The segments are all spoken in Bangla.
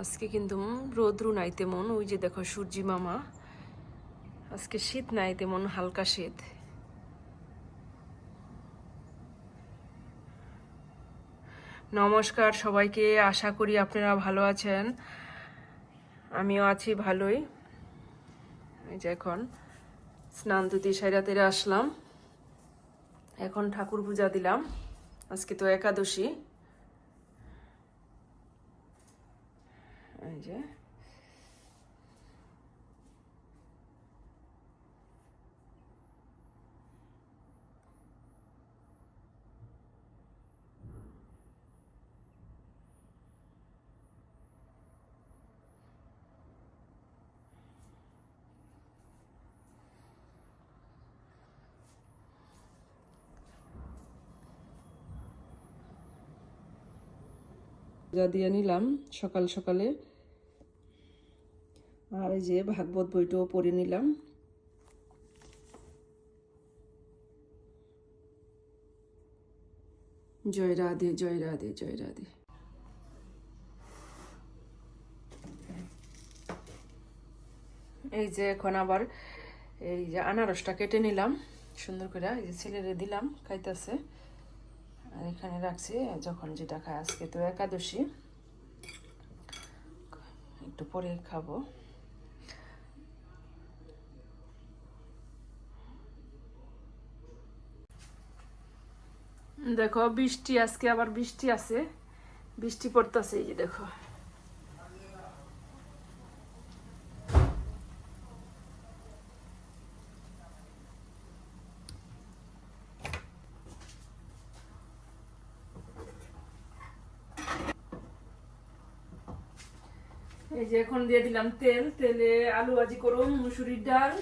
আজকে কিন্তু রোদ্রু নাই তেমন, ওই যে দেখো সূর্যি মামা। আজকে শীত নাই তেমন, হালকা শীত। নমস্কার সবাইকে, আশা করি আপনারা ভালো আছেন। আমিও আছি ভালোই। এই যে এখন স্নান দুতি সাইরাতে আসলাম। এখন ঠাকুর পূজা দিলাম। আজকে তো একাদশী। এই যে। দিয়ে নিলাম সকাল সকালে। আর এই যে ভাগবত বইটাও পড়ে নিলাম। জয় রাধে জয় রাধে জয় রাধে। এই যে এখন আবার এই যে আনারসটা কেটে নিলাম, সুন্দর করে এই যে ছেলেরে দিলাম, খাইতেছে। আর এখানে রাখছি, যখন যেটা খায় আজকে তো একাদশী। একটু পরে খাব। দেখো, বৃষ্টি, আজকে আবার বৃষ্টি আছে। বৃষ্টি পড়তেছে, এই যে দেখো। এই যে এখন দিয়ে দিলাম তেল। তেলে আলু ভাজি করুন মুসুরির ডাল।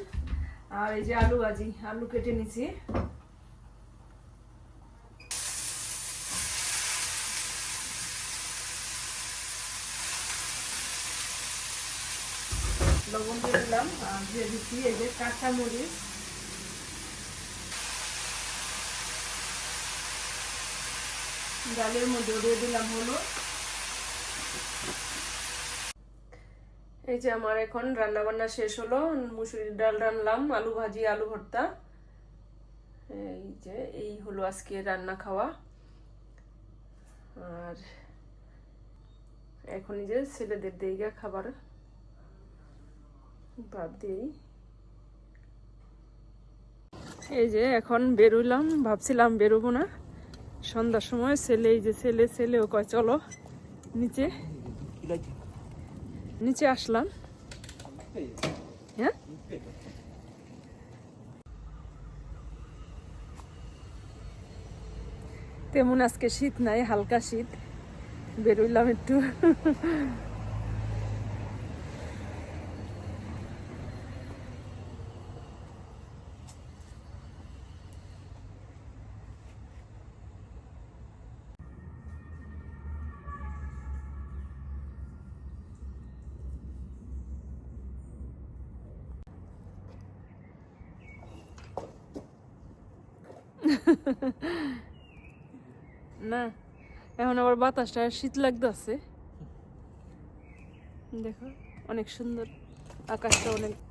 আর এই যে আলু ভাজি, আলু কেটে নিছি। লবণ দিয়ে দিলাম দিয়ে দিচ্ছি এই যে কাঁচা মরিচ ডালের মধ্যে দিয়ে দিলাম হলো এই যে আমার এখন রান্না বান্না শেষ হলো, মুসুরির ডাল রান্নলাম আলু ভাজি, আলু ভর্তা। এই যে, এই হলো আজকে রান্না খাওয়া। আর এখন যে ছেলেদের দিকে খাবার। ভাত দিই এই যে এখন বেরোলাম, ভাবছিলাম বেরোবো না। সন্ধ্যার সময় ছেলে, এই যে ছেলে, ছেলেও কয়, চলো নিচে। নিচে আসলাম। হ্যাঁ? তেমন আজকে শীত নাই, হালকা শীত। বেরোইলাম একটু। না এখন আবার বাতাসটা শীত লাগতেছে দেখো অনেক সুন্দর আকাশটা অনেক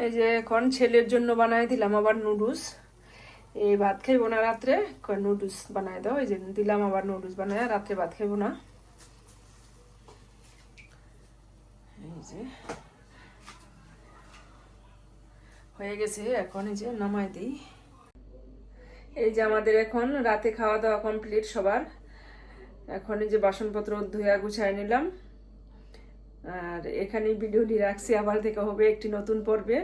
এই যে এখন ছেলের জন্য বানাই দিলাম আবার নুডলস। এই ভাত খাইবো না রাত্রে নুডলস বানাই দাও, এই যে দিলাম আবার নুডলস বানাই রাত্রে ভাত খাইবো না। এই যে হয়ে গেছে, এখন এই যে নামাই দিই। এই যে আমাদের এখন রাতে খাওয়া দাওয়া কমপ্লিট সবার। এখন এই যে বাসনপত্র ধুয়া গুছাই নিলাম। আর এখানে ভিডিওটি রাখছি। আবার দেখা হবে একটি নতুন পর্বে।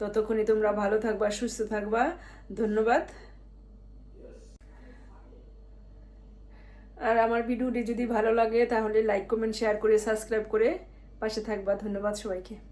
ততক্ষণই তোমরা ভালো থাকবা, সুস্থ থাকবা। ধন্যবাদ। আর আমার ভিডিওটি যদি ভালো লাগে, তাহলে লাইক কমেন্ট শেয়ার করে সাবস্ক্রাইব করে পাশে থাকবা। ধন্যবাদ সবাইকে।